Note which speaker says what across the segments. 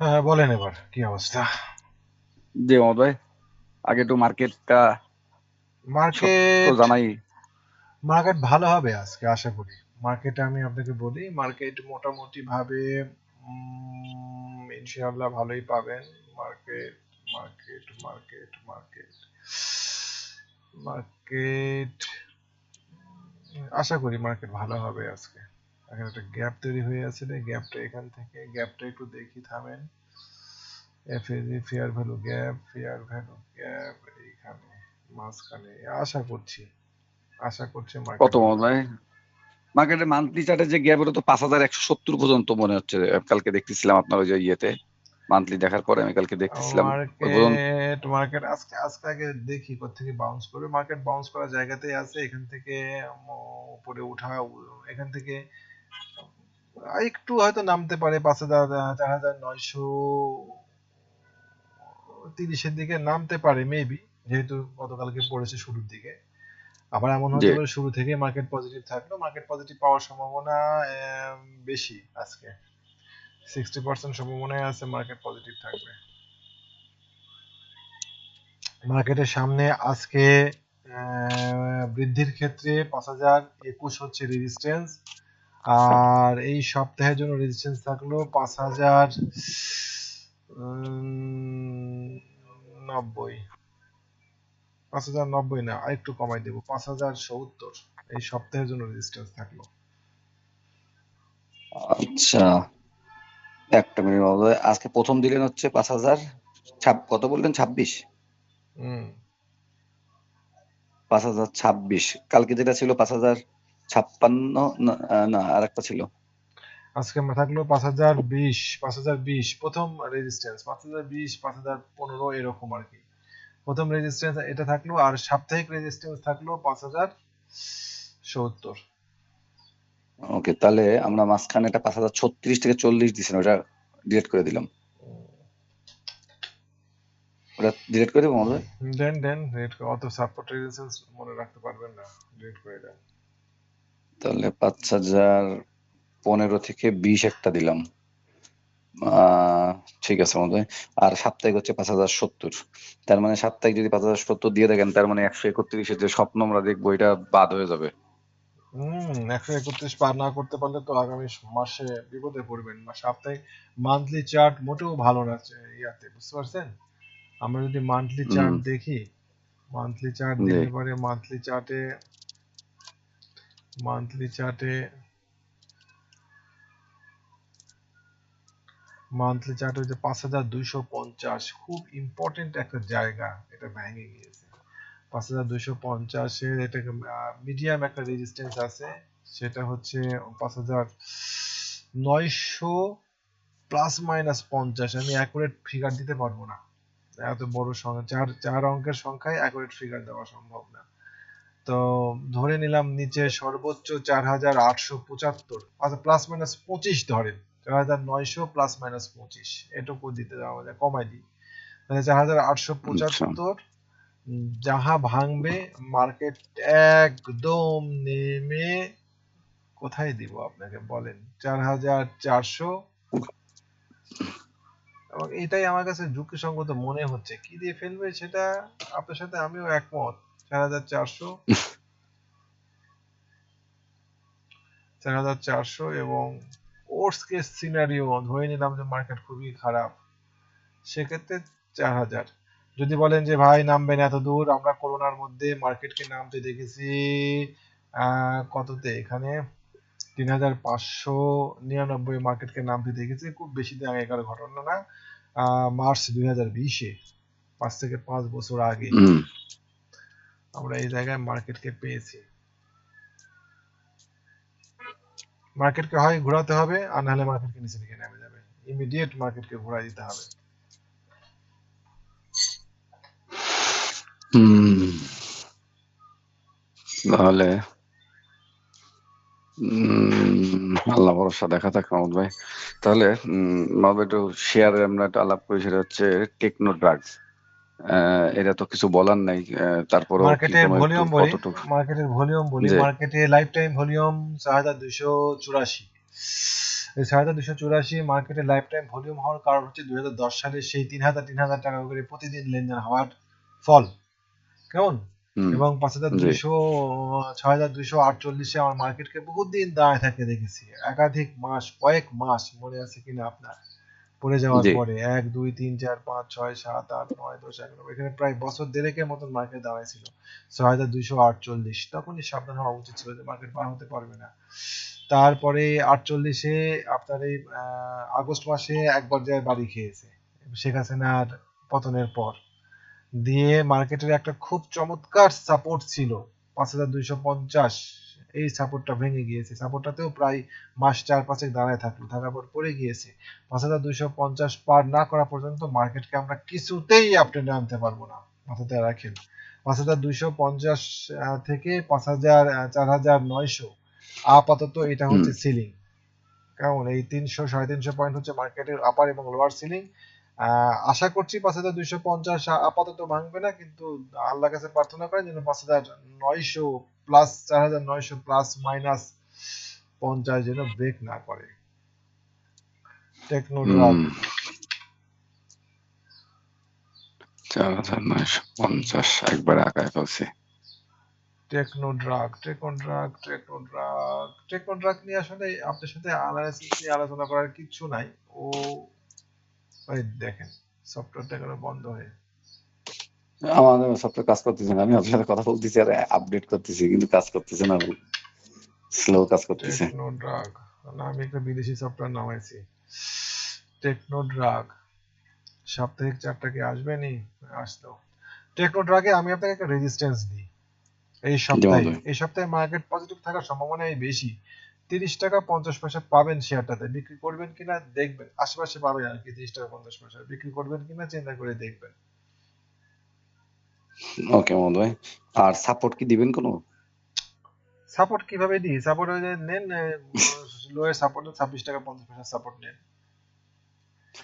Speaker 1: হ্যাঁ, হ্যাঁ, বলেন এবার কি অবস্থা জি ভাই আগে তো মার্কেটটা
Speaker 2: মার্কেট জানাই মার্কেট ভালো হবে আজকে আশা করি মার্কেট আমি আপনাকে বলি মার্কেট মোটামুটি ভাবে ইনশাআল্লাহ ভালোই পাবেন market market market market market আশা করি মার্কেট ভালো হবে আজকে এখানে একটা গ্যাপ তৈরি হয়ে আছে গ্যাপটা এখান থেকে গ্যাপটা একটু দেখি থামেন এফ এজি fair value gap fair value gap এইখানে মাঝখানে আশা করছি আশা করছি কত
Speaker 1: মনে মার্কেটে মান্থলি চার্টে যে গ্যাপ ওটা তো পাঁচ হাজার একশো সত্তর পর্যন্ত মনে হচ্ছে কালকে দেখতেছিলাম আপনার ওই যে ইয়েতে মান্থলি দেখার পরে আমি কালকে দেখতেছিলাম
Speaker 2: মার্কেট মার্কেট আজকে আজকে আগে দেখি কোথা থেকে বাউন্স করবে মার্কেট বাউন্স করার জায়গাতেই আছে এখান থেকে উপরে ওঠা এখান থেকে একটু হয়তো নামতে পারে পাঁচ হাজার চার হাজার নয়শো তিরিশের দিকে নামতে পারে মেবি যেহেতু গতকালকে পড়েছে শুরুর দিকে আবার এমন হতে শুরু থেকে মার্কেট পজিটিভ থাকলো মার্কেট পজিটিভ পাওয়ার সম্ভাবনা বেশি আজকে সিক্সটি পার্সেন্ট সম্ভাবনায় আছে মার্কেট পজিটিভ থাকবে মার্কেটের সামনে আজকে বৃদ্ধির ক্ষেত্রে পাঁচ হাজার একুশ হচ্ছে রেজিস্ট্যান্স আর এই সপ্তাহের জন্য রেজিস্ট্যান্স থাকলো পাঁচ হাজার নব্বই পাঁচ হাজার নব্বই না আরেকটু কমাই দেবো পাঁচ হাজার সত্তর এই সপ্তাহের জন্য রেজিস্ট্যান্স থাকলো
Speaker 1: আচ্ছা একটা মিনিট আজকে প্রথম দিলেন হচ্ছে পাঁচ হাজার কত বললেন ছাব্বিশ পাঁচ হাজার ছাব্বিশ কালকে যেটা ছিল পাঁচ হাজার ছাপ্পান্ন না আর একটা ছিল
Speaker 2: আজকে আমরা থাকলো পাঁচ হাজার বিশ পাঁচ হাজার বিশ প্রথম রেজিস্ট্যান্স পাঁচ হাজার বিশ পাঁচ হাজার পনেরো এরকম আর কি প্রথম রেজিস্ট্যান্স এটা থাকলো আর সাপ্তাহিক রেজিস্ট্যান্স থাকলো পাঁচ হাজার সত্তর
Speaker 1: ওকে তাহলে আমরা মাঝখানে এটা পাঁচ হাজার ছত্রিশ থেকে চল্লিশ দিয়েছিলাম ওটা ডিলেট করে দিলাম ওটা ডিলেট করে দেবো আমাদের
Speaker 2: দেন দেন অত সাপোর্ট রেজিস্ট্যান্স মনে রাখতে পারবেন না ডিলেট করে দেন
Speaker 1: তাহলে পাঁচ হাজার পনেরো থেকে বিশ একটা দিলাম ঠিক আছে মনে আর সাপ্তাহিক হচ্ছে পাঁচ হাজার সত্তর তার মানে সাপ্তাহিক যদি পাঁচ হাজার সত্তর দিয়ে দেখেন তার মানে একশো একত্রিশের যে স্বপ্ন আমরা দেখবো এটা বাদ হয়ে যাবে
Speaker 2: হম একশো একত্রিশ পার না করতে পারলে তো আগামী মাসে বিপদে পড়বেন বা সাপ্তাহিক মান্থলি চার্ট মোটেও ভালো না ইয়াতে বুঝতে পারছেন আমরা যদি মান্থলি চার্ট দেখি মান্থলি চার্ট দেখতে পরে মান্থলি চার্টে মান্থলি চার্টে মান্থলি চার্ট হচ্ছে পাঁচ হাজার দুইশো পঞ্চাশ খুব ইম্পর্টেন্ট একটা জায়গা এটা ভেঙে গিয়েছে পাঁচ হাজার দুইশো পঞ্চাশের এটা মিডিয়াম একটা রেজিস্ট্যান্স আছে সেটা হচ্ছে পাঁচ হাজার নয়শো প্লাস মাইনাস পঞ্চাশ আমি অ্যাকুরেট ফিগার দিতে পারবো না এত বড় সংখ্যা চার চার অঙ্কের সংখ্যায় অ্যাকুরেট ফিগার দেওয়া সম্ভব না তো ধরে নিলাম নিচে সর্বোচ্চ চার হাজার আটশো পঁচাত্তর আচ্ছা প্লাস মাইনাস পঁচিশ ধরেন চার হাজার নয়শো প্লাস মাইনাস পঁচিশ এটুকু দিতে যাওয়া যায় কমাই দিই মানে চার হাজার আটশো আচ্ছা। পঁচাত্তর যাহা ভাঙবে মার্কেট একদম নেমে কোথায় দিব আপনাকে বলেন চার হাজার চারশো এবং এটাই আমার কাছে ঝুঁকিসঙ্গত মনে হচ্ছে কি দিয়ে ফেলবে সেটা আপনার সাথে আমিও একমত চার হাজার চারশো এবং ওর্স কেস সিনারিও ধরে নিলাম যে মার্কেট খুবই খারাপ সেক্ষেত্রে চার হাজার যদি বলেন যে ভাই নামবেন এত দূর আমরা করোনার মধ্যে মার্কেটকে নামতে দেখেছি কততে এখানে তিন হাজার পাঁচশো নিরানব্বই মার্কেটকে নামতে দেখেছি খুব বেশি দিন আগেকার ঘটনা না মার্চ দুই হাজার বিশে পাঁচ থেকে পাঁচ বছর আগে আমরা এই জায়গায় মার্কেটকে পেয়েছি মার্কেটকে হয় ঘোরাতে হবে আর নাহলে মার্কেটকে নিচে দিকে নেমে যাবে ইমিডিয়েট মার্কেটকে ঘোরাই দিতে হবে
Speaker 1: তাহলে আল্লাহ ভরসা দেখা থাক মাহমুদ ভাই তাহলে মাহমুদ একটু শেয়ারে আমরা একটা আলাপ করি সেটা হচ্ছে টেকনো ড্রাগস এটা তো কিছু বলার নাই তারপরে
Speaker 2: মার্কেটের ভলিউম বলি মার্কেটের ভলিউম বলি মার্কেটে লাইফ টাইম ভলিউম চুরাশি এই মার্কেটে লাইফ টাইম ভলিউম হওয়ার কারণ হচ্ছে দশ সালে সেই তিন হাজার তিন হাজার টাকা করে প্রতিদিন লেনদেন হওয়ার ফল কেমন এবং পাঁচ হাজার দুশো ছয় হাজার দুশো আটচল্লিশে আমার দাঁড়ায় থাকে দেখেছি একাধিক মাস কয়েক মাস মনে আছে কিনা আপনার পড়ে যাওয়ার পরে এক দুই তিন চার পাঁচ ছয় সাত আট নয় দশ এগারো এখানে প্রায় বছর দেড়েকের মতন মার্কেট দাঁড়াইছিল ছয় হাজার দুইশো আটচল্লিশ তখনই সাবধান হওয়া উচিত ছিল যে মার্কেট পার হতে পারবে না তারপরে আটচল্লিশে আপনার এই আগস্ট মাসে একবার যে বাড়ি খেয়েছে শেখ হাসিনার পতনের পর দিয়ে মার্কেটের একটা খুব চমৎকার সাপোর্ট ছিল পাঁচ হাজার দুইশো পঞ্চাশ এই সাপোর্টটা ভেঙে গিয়েছে সাপোর্টটাতেও প্রায় মাস চার পাঁচেক দাঁড়ায় থাকলো থাকার পর পড়ে গিয়েছে পাঁচ হাজার দুইশো পঞ্চাশ পার না করা পর্যন্ত মার্কেটকে আমরা কিছুতেই আপট্রেন্ডে আনতে পারবো না মাথাতে রাখেন পাঁচ হাজার দুইশো পঞ্চাশ থেকে পাঁচ হাজার চার হাজার নয়শো আপাতত এটা হচ্ছে সিলিং কারণ এই তিনশো সাড়ে তিনশো পয়েন্ট হচ্ছে মার্কেটের আপার এবং লোয়ার সিলিং আশা করছি পাঁচ হাজার দুইশো পঞ্চাশ আপাতত ভাঙবে না কিন্তু আল্লাহ কাছে প্রার্থনা করেন যেন পাঁচ হাজার নয়শো প্লাস চার হাজার নয়শো প্লাস মাইনাস পঞ্চাশ যেন ব্রেক না করে চার
Speaker 1: হাজার নয়শো পঞ্চাশ একবার
Speaker 2: টেকনোড্রাগ টেকনোড্রাগ টেকনোড্রাগ টেকনোড্রাগ নিয়ে আসলে আপনার সাথে অ্যানালাইসিস নিয়ে আলোচনা করার কিছু নাই ও দেখেন সফটওয়্যারটা এখানে বন্ধ হয়ে
Speaker 1: আমার সফটওয়্যার কাজ করতেছে না আমি আপনার সাথে কথা বলতেছি আর আপডেট করতেছি কিন্তু কাজ করতেছে না স্লো কাজ করতেছে টেকনো
Speaker 2: ড্রাগ না আমি একটা বিদেশি সফটওয়্যার নামাইছি টেকনো ড্রাগ সাপ্তাহিক চারটা কি আসবে নি আসতো টেকনো ড্রাগে আমি আপনাকে একটা রেজিস্ট্যান্স দিই এই সপ্তাহে এই সপ্তাহে মার্কেট পজিটিভ থাকার সম্ভাবনাই বেশি 30 টাকা 50 পয়সা পাবেন শেয়ারটাতে বিক্রি করবেন কিনা দেখবেন আশেপাশে পাবেন আর কি 30 টাকা 50 পয়সা বিক্রি করবেন কিনা চিন্তা করে দেখবেন
Speaker 1: ওকে মোহাম্মদ আর সাপোর্ট কি দিবেন কোনো
Speaker 2: সাপোর্ট কিভাবে দিই সাপোর্ট যায় নেন লোয়ার সাপোর্ট 26 টাকা 50 পয়সা সাপোর্ট নেন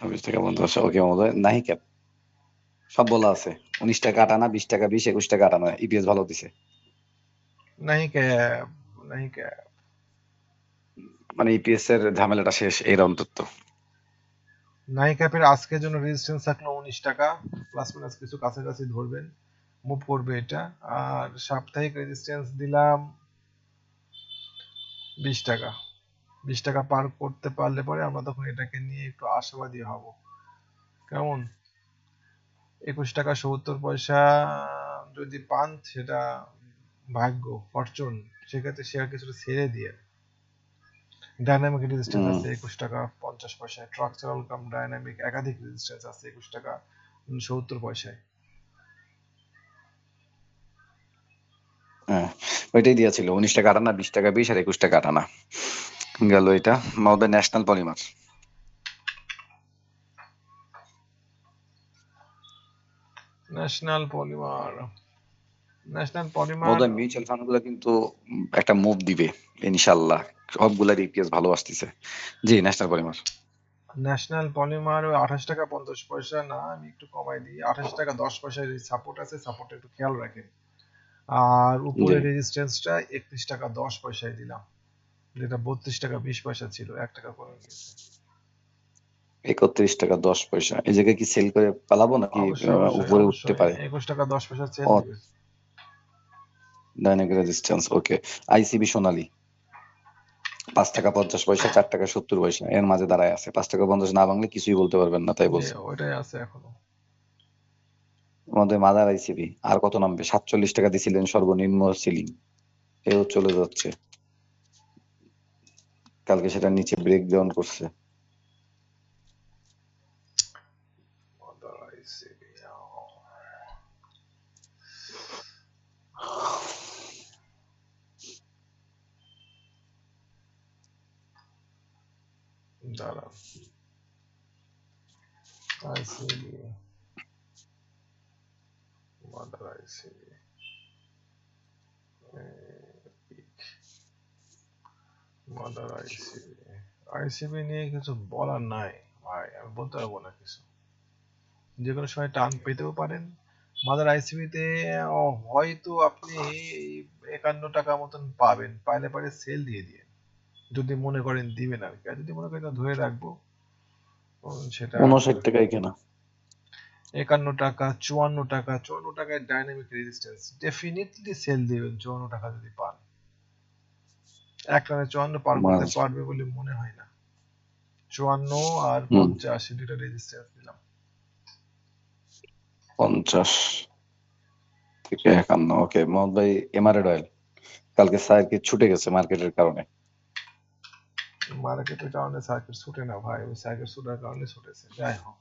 Speaker 1: 26 টাকা 50 পয়সা ওকে মোহাম্মদ ভাই নাই ক্যাপ সব বলা আছে 19 টাকা আটানা 20 টাকা 20 21 টাকা আটানা ইপিএস ভালো দিছে
Speaker 2: নাই ক্যাপ নাই ক্যাপ
Speaker 1: মানে ইপিএস এর ঝামেলাটা শেষ এর অন্তত
Speaker 2: নাই ক্যাপের আজকের জন্য রেজিস্ট্যান্স থাকলো 19 টাকা প্লাস মাইনাস কিছু কাছাকাছি ধরবেন মুভ করবে এটা আর সাপ্তাহিক রেজিস্ট্যান্স দিলাম বিশ টাকা বিশ টাকা পার করতে পারলে পরে আমরা তখন এটাকে নিয়ে একটু আশাবাদী হব কেমন একুশ টাকা সত্তর পয়সা যদি পান সেটা ভাগ্য ফরচুন সেক্ষেত্রে শেয়ার কিছুটা ছেড়ে দিয়ে ডাইনামিক রেজিস্ট্যান্স আছে একুশ টাকা পঞ্চাশ পয়সায় ট্রাকচারাল কাম ডাইনামিক একাধিক রেজিস্ট্যান্স আছে একুশ টাকা সত্তর পয়সায়
Speaker 1: ওইটাই দিয়া ছিল উনিশ টাকা আটানা বিশ টাকা বিশ আর একুশ টাকা আটানা গেল এটা আমাদের National Polymer
Speaker 2: National Polymer
Speaker 1: National Polymer ওদের মিউচুয়াল ফান্ডগুলো কিন্তু একটা মুভ দিবে ইনশাল্লাহ সবগুলার ইপিএস ভালো আসতেছে জি ন্যাশনাল পলিমার
Speaker 2: ন্যাশনাল পলিমার ওই আঠাশ টাকা পঞ্চাশ পয়সা না আমি একটু কমাই দিই আঠাশ টাকা দশ পয়সার সাপোর্ট আছে সাপোর্ট একটু খেয়াল রাখেন আর উপরে রেজিস্ট্যান্সটা একত্রিশ টাকা দশ পয়সায় দিলাম যেটা বত্রিশ টাকা বিশ পয়সা ছিল এক টাকা কমে
Speaker 1: একত্রিশ টাকা দশ পয়সা এই জায়গায় কি সেল করে পালাবো নাকি উপরে উঠতে পারে
Speaker 2: একুশ টাকা দশ পয়সা sell
Speaker 1: dynamic resistance okay ICB পাঁচ টাকা পঞ্চাশ পয়সা চার টাকা সত্তর পয়সা এর মাঝে দাঁড়ায় আছে পাঁচ টাকা পঞ্চাশ না ভাঙলে কিছুই বলতে পারবেন না তাই বলছে ওইটাই আছে এখনো আমাদের মাদার আইসিবি আর কত নামবে সাতচল্লিশ টাকা দিছিলেন সর্বনিম্ন সিলিং এও চলে যাচ্ছে কালকে সেটা নিচে ব্রেক ডাউন করছে
Speaker 2: দাঁড়া ICB what eh, did I say? নিয়ে কিছু বলার নাই ভাই আমি বলতে পারবো না কিছু যে কোনো সময় টান পেতেও পারেন মাদার হয়তো আপনি একান্ন টাকা মতন পাবেন পাইলে পারে সেল দিয়ে দিয়ে যদি মনে করেন দিবেন আর কি আর যদি মনে করেন ধরে রাখবো
Speaker 1: সেটা উনষাট টাকায় কেনা
Speaker 2: একান্ন টাকা চুয়ান্ন টাকা চুয়ান্ন টাকায় ডাইনামিক রেজিস্ট্যান্স ডেফিনেটলি সেল দেবেন চুয়ান্ন টাকা যদি পান এক রানে চুয়ান্ন পার করতে পারবে বলে মনে হয় না চুয়ান্ন আর পঞ্চাশ দুটা রেজিস্ট্যান্স দিলাম
Speaker 1: পঞ্চাশ থেকে একান্ন ওকে মহম্মদ ভাই এমআরএড অয়েল কালকে সার্কিট ছুটে গেছে মার্কেটের কারণে
Speaker 2: মার্কেটের কারণে সার্কিট ছুটে না ভাই ওই সার্কিট ছুটার কারণে ছুটেছে যাই হোক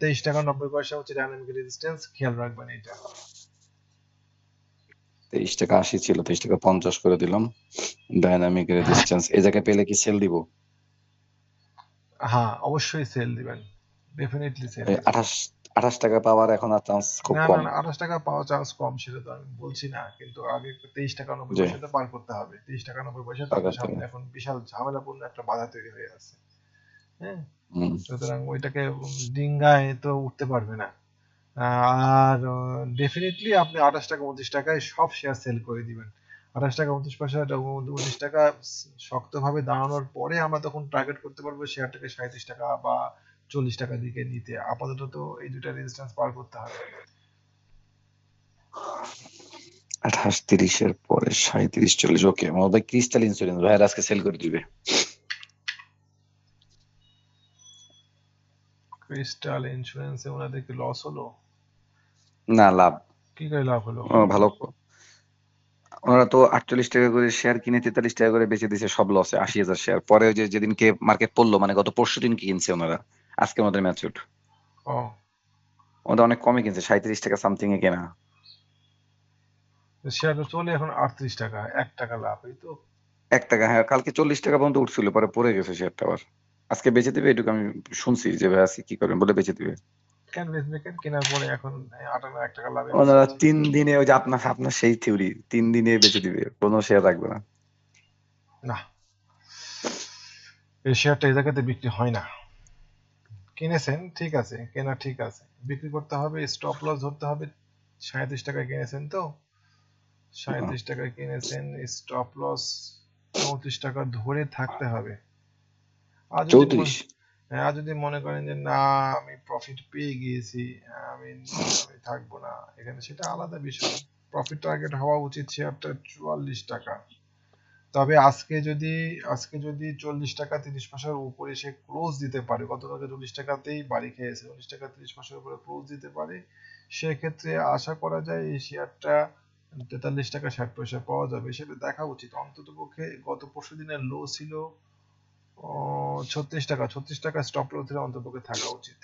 Speaker 2: তেইশ টাকা নব্বই পয়সা হচ্ছে ডাইনামিক রেজিস্ট্যান্স খেয়াল রাখবেন এটা
Speaker 1: তেইশ টাকা আশি ছিল তেইশ টাকা পঞ্চাশ করে দিলাম ডাইনামিক রেজিস্ট্যান্স জায়গায় পেলে কি সেল দিব
Speaker 2: হ্যাঁ অবশ্যই সেল দিবেন ডেফিনেটলি সেল
Speaker 1: আঠাশ আঠাশ টাকা পাওয়ার এখন আর চান্স খুব কম না
Speaker 2: আঠাশ টাকা পাওয়া চান্স কম সেটা তো আমি বলছি না কিন্তু আগে তেইশ টাকা নব্বই পয়সা তো পার করতে হবে তেইশ টাকা নব্বই পয়সা তাদের এখন বিশাল ঝামেলাপূর্ণ একটা বাধা তৈরি হয়ে আছে হ্যাঁ সুতরাং ওইটাকে ডিঙ্গায় তো উঠতে পারবে না আর ডেফিনেটলি আপনি আঠাশ টাকা উনত্রিশ টাকায় সব শেয়ার সেল করে দিবেন আঠাশ টাকা উনত্রিশ পয়সা উনত্রিশ টাকা শক্তভাবে দাঁড়ানোর পরে আমরা তখন টার্গেট করতে পারবো শেয়ারটাকে সাঁত্রিশ টাকা বা চল্লিশ টাকা দিকে নিতে আপাতত তো এই দুটা রেজিস্ট্যান্স পার করতে হবে
Speaker 1: আঠাশ তিরিশের পরে সাঁত্রিশ চল্লিশ ওকে আমাদের ক্রিস্টাল ইন্স্যুরেন্স ভাইয়ের আজকে সেল করে দিবে
Speaker 2: ক্রিস্টাল ইনস্যুরেন্সে ওনাদের কি লস হলো না লাভ কি করে লাভ হলো
Speaker 1: ভালো ওনারা তো আটচল্লিশ টাকা করে শেয়ার কিনে তেতাল্লিশ টাকা করে বেঁচে দিয়েছে সব লসে আশি হাজার শেয়ার পরে যে যেদিনকে মার্কেট পড়লো মানে গত পরশু দিন কিনছে ওনারা আজকে ওনাদের ম্যাচুট ওদের অনেক কমে কিনছে সাঁত্রিশ টাকা সামথিং এ কেনা
Speaker 2: শেয়ার তো চলে এখন আটত্রিশ টাকা এক টাকা লাভ এই তো
Speaker 1: এক টাকা হ্যাঁ কালকে চল্লিশ টাকা পর্যন্ত উঠছিল পরে পড়ে গেছে শেয়ারটা আবার আজকে বেঁচে দিবে এটুকু আমি শুনছি যে ভাই আজকে কি করবেন বলে বেঁচে দিবে ওনারা তিন দিনে ওই যে আপনার আপনার সেই থিওরি তিন দিনে বেঁচে দিবে কোনো শেয়ার রাখবে না
Speaker 2: না এই শেয়ারটা এই জায়গাতে বিক্রি হয় না কিনেছেন ঠিক আছে কেনা ঠিক আছে বিক্রি করতে হবে স্টপ লস ধরতে হবে সাঁত্রিশ টাকায় কিনেছেন তো সাঁত্রিশ টাকায় কিনেছেন স্টপ লস চৌত্রিশ টাকা ধরে থাকতে হবে আর যদি হ্যাঁ, আর যদি মনে করেন যে না আমি প্রফিট পেয়ে গিয়েছি আমি থাকবো না এখানে সেটা আলাদা বিষয় প্রফিট টার্গেট হওয়া উচিত শেয়ারটা চুয়াল্লিশ টাকা তবে আজকে যদি আজকে যদি চল্লিশ টাকা তিরিশ পয়সার উপরে সে ক্লোজ দিতে পারে গতকালকে চল্লিশ টাকাতেই বাড়ি খেয়েছে চল্লিশ টাকা তিরিশ পয়সার উপরে ক্লোজ দিতে পারে সেক্ষেত্রে আশা করা যায় এই শেয়ারটা তেতাল্লিশ টাকা ষাট পয়সা পাওয়া যাবে সেটা দেখা উচিত অন্তত পক্ষে গত পরশু দিনের লো ছিল ছত্রিশ টাকা ছত্রিশ টাকা স্টপ লসের অন্তপক্ষে থাকা উচিত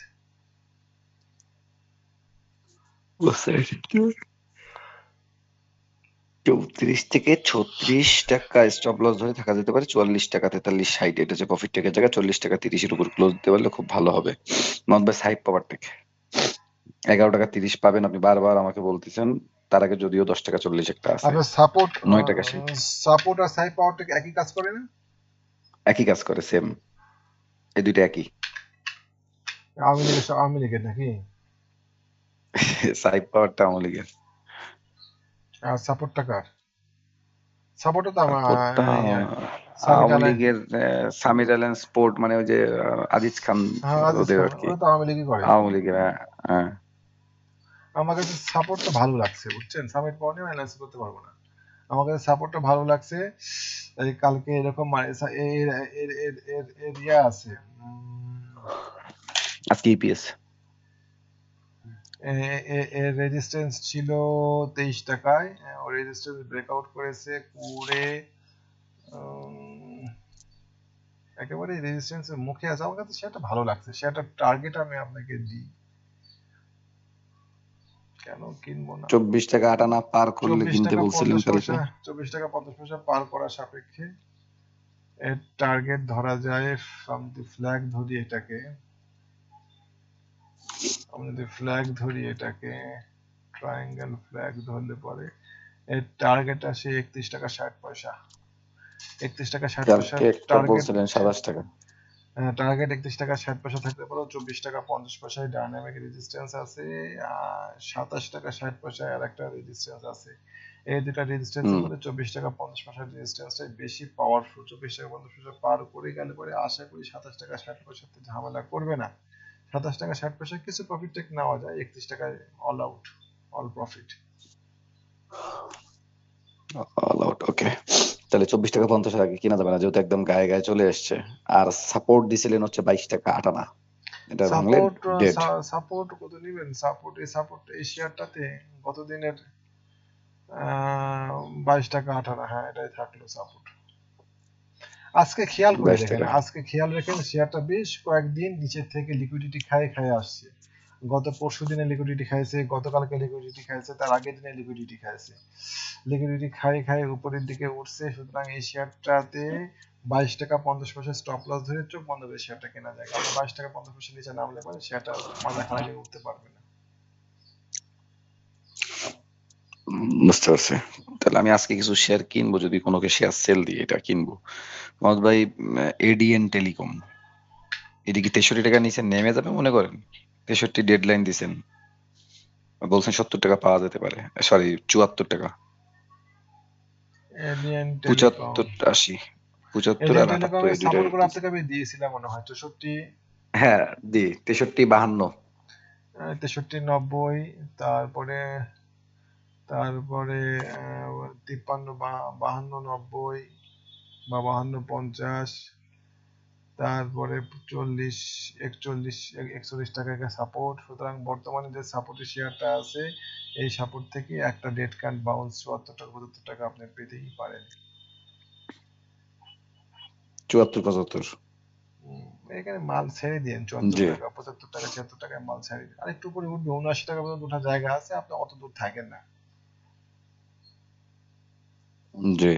Speaker 1: চৌত্রিশ থেকে ছত্রিশ টাকা স্টপ লস ধরে থাকা যেতে পারে চুয়াল্লিশ টাকা তেতাল্লিশ ষাট এটা হচ্ছে প্রফিট টেকের জায়গা চল্লিশ টাকা তিরিশের উপর ক্লোজ দিতে পারলে খুব ভালো হবে not by side power take এগারো টাকা তিরিশ পাবেন আপনি বারবার আমাকে বলতেছেন তার আগে যদিও দশ টাকা চল্লিশ একটা আছে
Speaker 2: সাপোর্ট আচ্ছা, নয় টাকা সাপোর্ট আর সাই পাওয়ার টেক একই কাজ করে না
Speaker 1: একই কাজ করে সেম এই দুইটা একই
Speaker 2: আওয়ামী লীগের আওয়ামী লীগের নাকি
Speaker 1: আওয়ামী লীগের
Speaker 2: আর সাপোর্টটা কার
Speaker 1: সামির স্পোর্ট মানে ওই যে খান হ্যাঁ,
Speaker 2: আওয়ামী
Speaker 1: করে হ্যাঁ, হ্যাঁ
Speaker 2: আমার কাছে সাপোর্ট তো ভালো লাগছে বুঝছেন সামির পাওয়া নিয়ে করতে পারবো না আমার কাছে সাপোর্টটা ভালো লাগছে এই কালকে এরকম মানে এর এর এর এর ইয়া আছে আজকে ইপিএস e এর রেজিস্ট্যান্স ছিল 23 টাকায় ও রেজিস্ট্যান্স ব্রেকআউট করেছে কুড়ে একেবারে রেজিস্ট্যান্সের মুখে আছে আমার কাছে সেটা ভালো লাগছে সেটা টার্গেট আমি আপনাকে দিই কেন কিনবো না চব্বিশ টাকা আটানা পার করলে কিনতে বলছিলেন চব্বিশ টাকা পঞ্চাশ পয়সা পার করার সাপেক্ষে এর টার্গেট ধরা যায় ফ্রম দি ফ্ল্যাগ ধরি এটাকে আমরা যদি ফ্ল্যাগ ধরি এটাকে ট্রায়াঙ্গেল ফ্ল্যাগ ধরলে পরে এর টার্গেট আসে একত্রিশ টাকা ষাট পয়সা একত্রিশ টাকা ষাট পয়সা টার্গেট সাতাশ টাকা টার্গেট একত্রিশ টাকা ষাট পয়সা থাকতে পারো চব্বিশ টাকা পঞ্চাশ পয়সায় ডায়নামিক রেজিস্ট্যান্স আছে সাতাশ টাকা ষাট পয়সায় আর একটা রেজিস্ট্যান্স আছে এই দুটা রেজিস্ট্যান্স মধ্যে চব্বিশ টাকা পঞ্চাশ পয়সার রেজিস্ট্যান্সটাই বেশি পাওয়ারফুল চব্বিশ টাকা পঞ্চাশ পয়সা পার করে গেলে পরে আশা করি সাতাশ টাকা ষাট পয়সাতে ঝামেলা করবে না সাতাশ টাকা ষাট পয়সা কিছু প্রফিট টেক নেওয়া যায় একত্রিশ টাকায় all out all profit all out okay তাহলে চব্বিশ টাকা পঞ্চাশ টাকা কিনা যাবে না যেহেতু একদম গায়ে গায়ে চলে এসছে আর সাপোর্ট দিছিলেন হচ্ছে বাইশ টাকা আটানা এটা সাপোর্ট কত সাপোর্ট এই সাপোর্ট গতদিনের বাইশ টাকা হ্যাঁ এটাই থাকলো সাপোর্ট আজকে খেয়াল করে আজকে খেয়াল রেখেন শেয়ারটা বেশ কয়েকদিন নিচের থেকে লিকুইডিটি খাই খাই আসছে গত পরশু দিনে লিকুইডিটি খাইছে গতকালকে লিকুইডিটি খাইছে তার আগের দিনে লিকুইডিটি খাইছে লিকুইডিটি খাই খাই উপরের দিকে উঠছে সুতরাং এই শেয়ারটাতে বাইশ টাকা পঞ্চাশ পয়সা স্টপ লস ধরে চোখ বন্ধ করে শেয়ারটা কেনা যায় কারণ বাইশ টাকা পঞ্চাশ পয়সা নিচে নামলে পরে শেয়ারটা মাথা খারাপ উঠতে পারবে না বুঝতে পারছি তাহলে আমি আজকে কিছু শেয়ার কিনবো যদি কোনো কে শেয়ার সেল দিয়ে এটা কিনবো মহাজ ভাই এডিএন টেলিকম এদিকে তেষট্টি টাকা নিচে নেমে যাবে মনে করেন তেষট্টি ডেডলাইন দিছেন বলছেন সত্তর টাকা পাওয়া যেতে পারে সরি চুয়াত্তর টাকা পঁচাত্তর আশি পঁচাত্তর আর চৌষট্টি হ্যাঁ দি তেষট্টি বাহান্ন তেষট্টি নব্বই তারপরে তারপরে তিপ্পান্ন বাহান্ন নব্বই বা বাহান্ন পঞ্চাশ তারপরে চল্লিশ একচল্লিশ একচল্লিশ টাকা একটা সাপোর্ট সুতরাং বর্তমানে যে সাপোর্টের শেয়ারটা আছে এই সাপোর্ট থেকে একটা ডেট কার্ড বাউন্স চুয়াত্তর টাকা পঁচাত্তর টাকা আপনি পেতেই পারেন চুয়াত্তর পঁচাত্তর এখানে মাল ছেড়ে দিয়ে চুয়াত্তর টাকা পঁচাত্তর টাকা ছিয়াত্তর টাকায় মাল ছেড়ে দিন আর একটু উপরে উঠবে উনআশি টাকা পর্যন্ত ওঠার জায়গা আছে আপনি অত দূর থাকেন না জি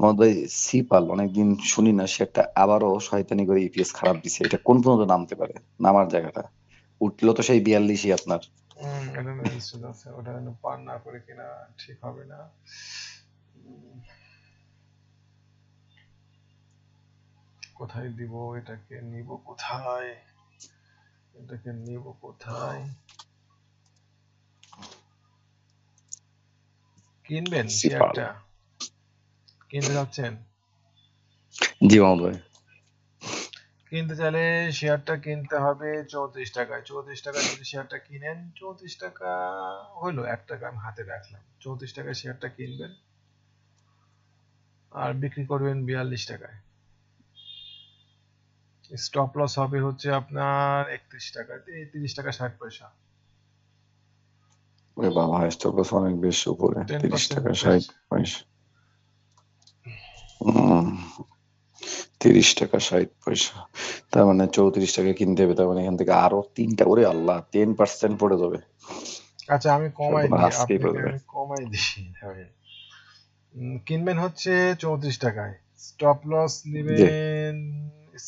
Speaker 2: মহোদয় সিপাল অনেকদিন শুনি না সে একটা আবারও শয়তানি করে ইপিএস e খারাপ দিছে এটা কোন পর্যন্ত নামতে পারে নামার জায়গাটা উঠলো তো সেই বিয়াল্লিশই আপনার কোথায় দিব এটাকে নিব কোথায় এটাকে নিব কোথায় কিনবেন শেয়ারটা কিনতে যাচ্ছেন জি মামুন কিনতে চাইলে শেয়ারটা কিনতে হবে চৌত্রিশ টাকায় চৌত্রিশ টাকা যদি শেয়ারটা কিনেন চৌত্রিশ টাকা হলো এক টাকা আমি হাতে রাখলাম চৌত্রিশ টাকায় শেয়ারটা কিনবেন আর বিক্রি করবেন বিয়াল্লিশ টাকায় স্টপ লস হবে হচ্ছে আপনার একত্রিশ টাকা তিরিশ টাকা ষাট পয়সা ওরে বাবা স্টক বাস অনেক বেশ উপরে তিরিশ টাকা ষাট পয়সা তিরিশ টাকা ষাট পয়সা তার মানে চৌত্রিশ টাকা কিনতে হবে তার মানে এখান থেকে আরো তিনটা করে আল্লাহ টেন পড়ে যাবে আচ্ছা আমি কমাই দিই কমাই দিই কিনবেন হচ্ছে চৌত্রিশ টাকায় স্টপ লস নেবেন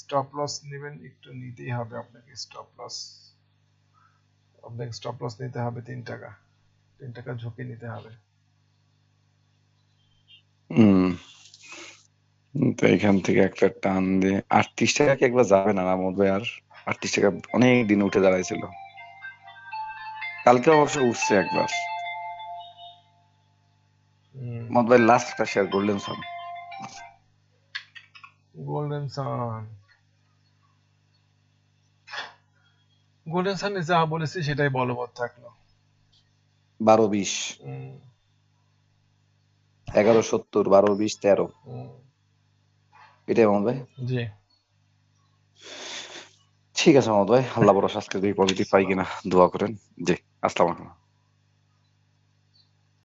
Speaker 2: স্টপ লস নেবেন একটু নিতেই হবে আপনাকে স্টপ লস আপনাকে স্টপ লস নিতে হবে তিন টাকা তিন টাকা ঝুঁকি নিতে হবে তো এখান থেকে একটা টান দিয়ে আটত্রিশ টাকা কি একবার যাবে না আমার ভাই আর আটত্রিশ টাকা অনেক দিন উঠে দাঁড়াইছিল কালকে অবশ্য উঠছে একবার মত ভাই লাস্টটা share golden sun golden sun golden sun যা বলেছি সেটাই বলবৎ থাকলো বারো বিশ এগারো সত্তর বারো বিশ তেরো এটাই মামুদ ভাই ঠিক আছে মামুদ ভাই আল্লাহ বড় আজকে দুই পজিটিভ পাই কিনা দোয়া করেন জি আসসালামু আলাইকুম